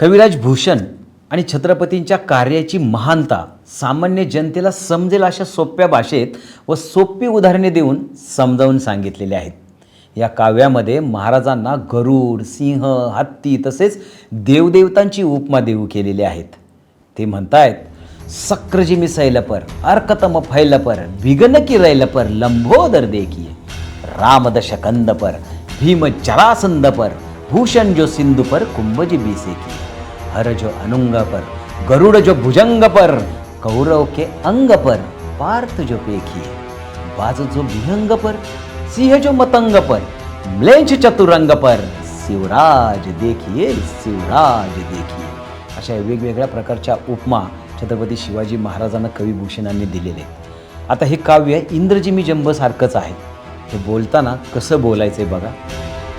कविराज भूषण आणि छत्रपतींच्या कार्याची महानता सामान्य जनतेला समजेल अशा सोप्या भाषेत व सोपी उदाहरणे देऊन समजावून सांगितलेली आहेत. या काव्यामध्ये महाराजांना गरुड सिंह हत्ती तसेच देवदेवतांची उपमा देऊ केलेली आहेत. ते म्हणतायत सक्र मी सैलपर अर्कतम फैलपर विघन की रैलपर लंबोदर देखिए रामदश भीम जरासंदपर भूषण जो सिंधुपर कुंभजी बीसे की हर जो अनुंग पर गरुड़ जो भुजंग पर कौरव के अंग पर पार्थ जो पेखी बाज जो विहंग पर सिंह जो मतंग पर म्लेंछ चतुरंग पर शिवराज देखिए शिवराज देखिए। अशा वेगवेगळ्या प्रकारच्या उपमा छत्रपती शिवाजी महाराजांना कविभूषणांनी दिलेले आता हे काव्य इंद्रजिमी जंबसारखंच आहे. हे बोलताना कसं बोलायचं आहे बघा.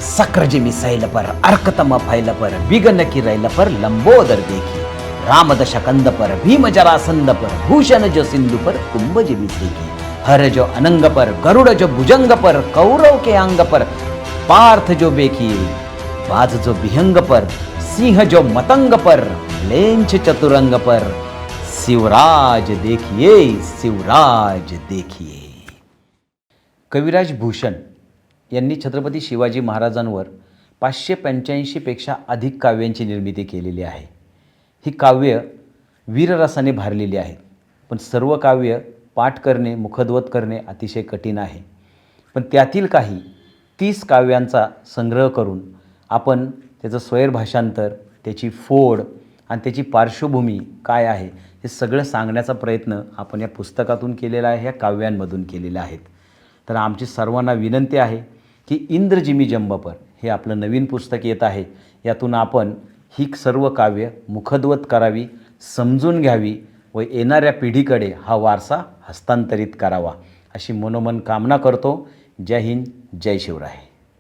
सक्र सैल पर अर्कतम फैल पर विघन की रैल पर लंबोदर देखी रामदश कंद पर भीम जरासंद पर भूषण जो सिंधु पर कुंभज बिसेकी हर जो अनंग पर गरुड़ जो भुजंग पर कौरव के अंग पर पार्थ जो बेखिए बाज जो बिहंग पर सिंह जो मतंग पर लेंछ चतुरंग पर शिवराज देखिए शिवराज देखिए कविराज भूषण यांनी छत्रपती शिवाजी महाराजांवर पाचशे पंच्याऐंशीपेक्षा अधिक काव्यांची निर्मिती केलेली आहे. ही काव्य वीररसाने भारलेली आहेत पण सर्व काव्य पाठ करणे मुखद्वत करणे अतिशय कठीण आहे. पण त्यातील काही तीस काव्यांचा संग्रह करून आपण त्याचं स्वैरभाषांतर त्याची फोड आणि त्याची पार्श्वभूमी काय आहे हे सगळं सांगण्याचा प्रयत्न आपण या पुस्तकातून केलेला आहे या काव्यांमधून केलेला आहेत तर आमची सर्वांना विनंती आहे की इंद्रजिमी जंबपर हे आपलं नवीन पुस्तक येत आहे. यातून आपण ही सर्व काव्य मुखद्वत करावी समजून घ्यावी व येणाऱ्या पिढीकडे हा वारसा हस्तांतरित करावा अशी मनोमन कामना करतो. जय हिंद जय शिवराय.